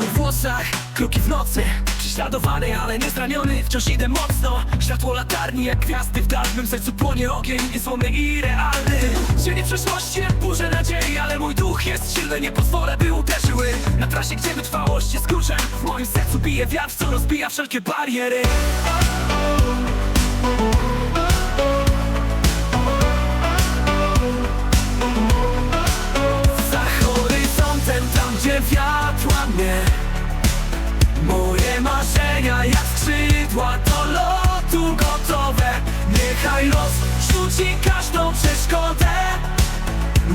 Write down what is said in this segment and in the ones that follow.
włosach, kroki w nocy Prześladowany, ale nie zraniony Wciąż idę mocno. Światło latarni jak gwiazdy W dalszym sercu płonie ogień Niezłomny i realny Cienie przeszłości jak burze nadziei Ale mój duch jest silny Nie pozwolę, by uderzyły. Na trasie, gdzie wytrwałość jest kluczem W moim sercu bije wiatr, co rozbija wszelkie bariery. Za horyzontem, tam gdzie wiatr łamie Moje marzenia jak skrzydła do lotu gotowe. Niechaj los rzuci każdą przeszkodę.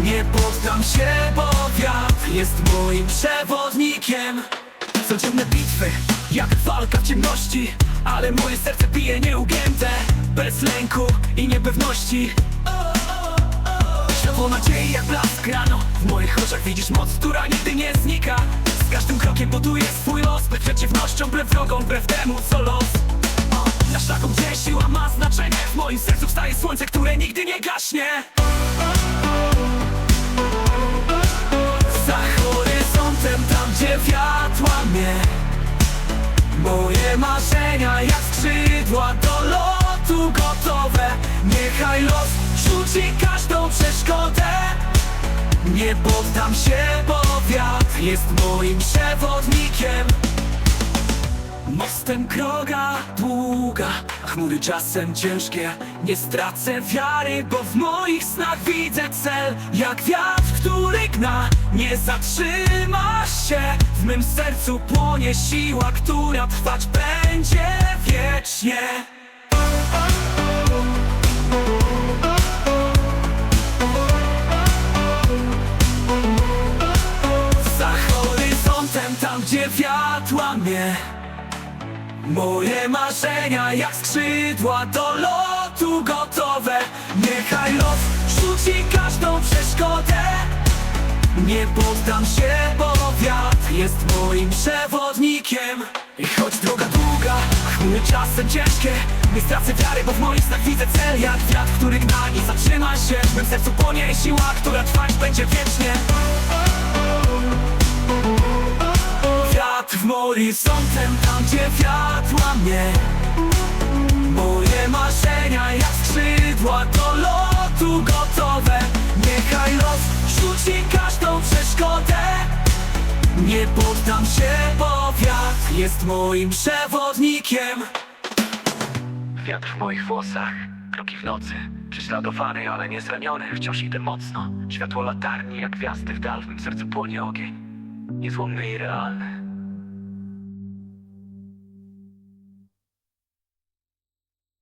Nie poddam się, bo wiatr jest moim przewodnikiem. Codzienne bitwy, jak walka w ciemności Ale moje serce bije nieugięte. Bez lęku i niepewności. Światło nadziei jak blask. Rano W moich oczach widzisz moc, która nigdy nie znika Każdym krokiem buduję swój los. Wbrew przeciwnościom, wbrew wrogom, wbrew temu co los. O, Na szlaku, gdzie siła ma znaczenie. W moim sercu wstaje słońce, które nigdy nie gaśnie. Za horyzontem, tam gdzie wiatr łamie Moje marzenia jak skrzydła do lotu gotowe. Niechaj los rzuci każdą przeszkodę. Nie poddam się, bo wiatr jest moim przewodnikiem. Mostem droga długa, chmury czasem ciężkie. Nie stracę wiary, bo w moich snach widzę cel. Jak wiatr, który gna, nie zatrzyma się. W mym sercu płonie siła, która trwać będzie wiecznie gdzie wiatr łamie Moje marzenia jak skrzydła do lotu gotowe. Niechaj los rzuci każdą przeszkodę. Nie poddam się, bo wiatr jest moim przewodnikiem. I choć droga długa, chmury czasem ciężkie Nie stracę wiary, bo w moich snach widzę cel Jak wiatr, który gna, nie zatrzyma się W mym sercu płonie siła, która trwać będzie wiecznie horyzontem, tam gdzie wiatr łamie Moje marzenia jak skrzydła do lotu gotowe. Niechaj los rzuci każdą przeszkodę. Nie poddam się, bo wiatr jest moim przewodnikiem. Wiatr w moich włosach, kroki w nocy Prześladowany, ale nie zraniony Wciąż idę mocno. Światło latarni jak gwiazdy w dal W sercu płonie ogień. Niezłomny i realny